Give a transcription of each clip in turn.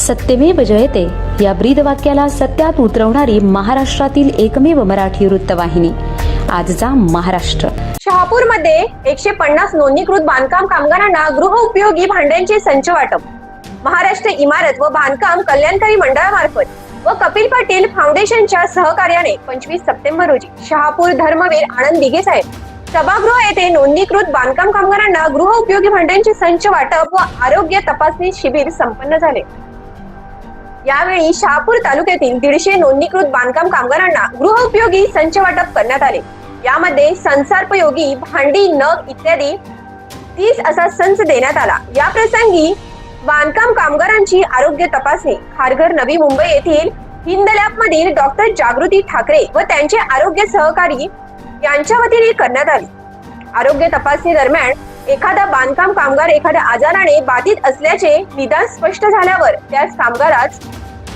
सत्यमेव जयते. या ब्रीद वाक्याला सत्यात उतरवणारी महाराष्ट्रातील एकमेव मराठी वृत्तवाहिनी. आजचा महाराष्ट्र. शहापूरमध्ये एकशे पन्नास नोंदणीकृत बांधकाम कामगारांना गृह उपयोगी भांड्यांचे संच वाटप. महाराष्ट्र इमारत व बांधकाम कल्याणकारी मंडळामार्फत व कपिल पाटील फाउंडेशनच्या सहकार्याने पंचवीस सप्टेंबर रोजी शहापूर धर्मवीर आनंद दिघे साहेब सभागृह येथे नोंदणीकृत बांधकाम कामगारांना गृह उपयोगी भांड्यांचे संच वाटप व आरोग्य तपासणी शिबिर संपन्न झाले. यावेळी शहापूर तालुक्यातील दीडशे नोंदणीकृत बांधकाम कामगारांना गृहउपयोगी संच वाटप करण्यात आले. यामध्ये संसारोपयोगी भांडी नग इत्यादी तीस असा संच देण्यात आला. या प्रसंगी बांधकाम कामगारांची आरोग्य तपासणी खारघर नवी मुंबई येथील हिंदलॅब मधील डॉक्टर जागृती ठाकरे व त्यांचे आरोग्य सहकारी यांच्या वतीने करण्यात आली. आरोग्य तपासणी दरम्यान एखादा बांधकाम कामगार एखाद्या आजाराने बाधित असल्याचे निदान स्पष्ट झाल्यावर त्याच कामगारास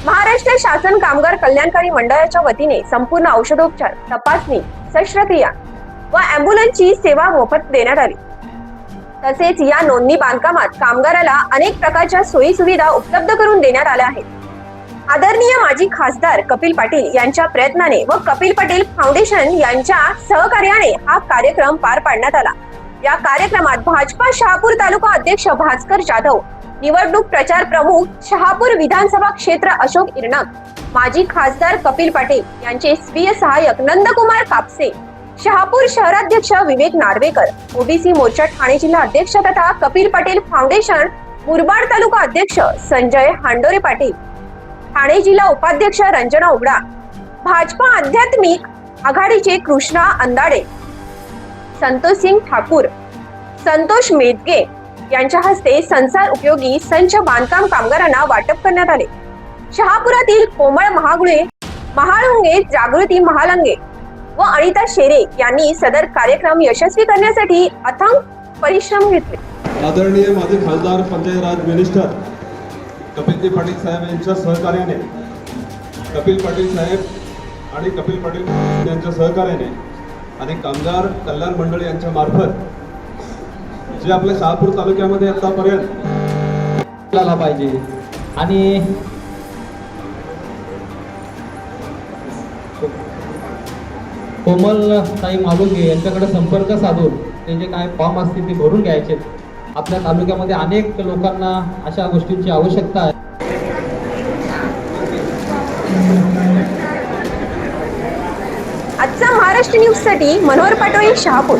महाराष्ट्र शासन कामगार कल्याणकारी मंडळाच्या वतीने संपूर्ण औषधोपचार तपासणी शस्त्रक्रिया व अँब्युलन्सची सेवा मोफत देण्यात आली. तसेच या नोंदणी बांधकामात कामगाराला अनेक प्रकारच्या सोयी सुविधा उपलब्ध करून देण्यात आल्या आहेत. आदरणीय माजी खासदार कपिल पाटील यांच्या प्रयत्नाने व कपिल पाटील फाउंडेशन यांच्या सहकार्याने हा कार्यक्रम पार पाडण्यात आला. या कार्यक्रमात भाजपा शहापूर तालुका अध्यक्ष भास्कर जाधव निवडणूक प्रचार प्रमुख शहापूर विधानसभा क्षेत्र अशोक इरणक माजी खासदार कपिल पाटील यांचे स्वीय सहाय्यक नंदकुमार कापसे शहापूर शहराध्यक्ष विवेक नार्वेकर ओबीसी मोर्चा ठाणे जिल्हा अध्यक्ष तथा कपिल पाटील फाउंडेशन मुरबाड तालुका अध्यक्ष संजय हांडोरे पाटील ठाणे जिल्हा उपाध्यक्ष रंजना उगडा भाजपा आध्यात्मिक आघाडीचे कृष्णा अंदाडे संतोष सिंग ठाकूर संतोष मेदगे यांच्या हस्ते संसार उपयोगी संच बांधकाम कामगारांना वाटप करण्यात आले. शहापुरातील कोमळ महागुळे महाळुंगे जागृती महालंगे व अनिता शेरे यांनी सदर कार्यक्रम यशस्वी करण्यासाठी अथंग परिश्रम घेतले. आदरणीय माजी खासदार पंचायत मिनिस्टर कपिलजी पाटील साहेब यांच्या सहकार्याने कपिल पाटील साहेब आणि कपिल पाटील यांच्या सहकार्याने आणि कामगार कल्याण मंडळ यांच्या मार्फत जे आपल्या शहापूर तालुक्यामध्ये आतापर्यंत आला पाहिजे. आणि कोमल ताई मालुंगे यांच्याकडे संपर्क साधून त्यांचे काय फॉर्म असतील ते भरून घ्यायचे. आपल्या तालुक्यामध्ये अनेक लोकांना अशा गोष्टींची आवश्यकता आहे. आजचा महाराष्ट्र न्यूजसाठी मनोहर पाटोळे शहापूर.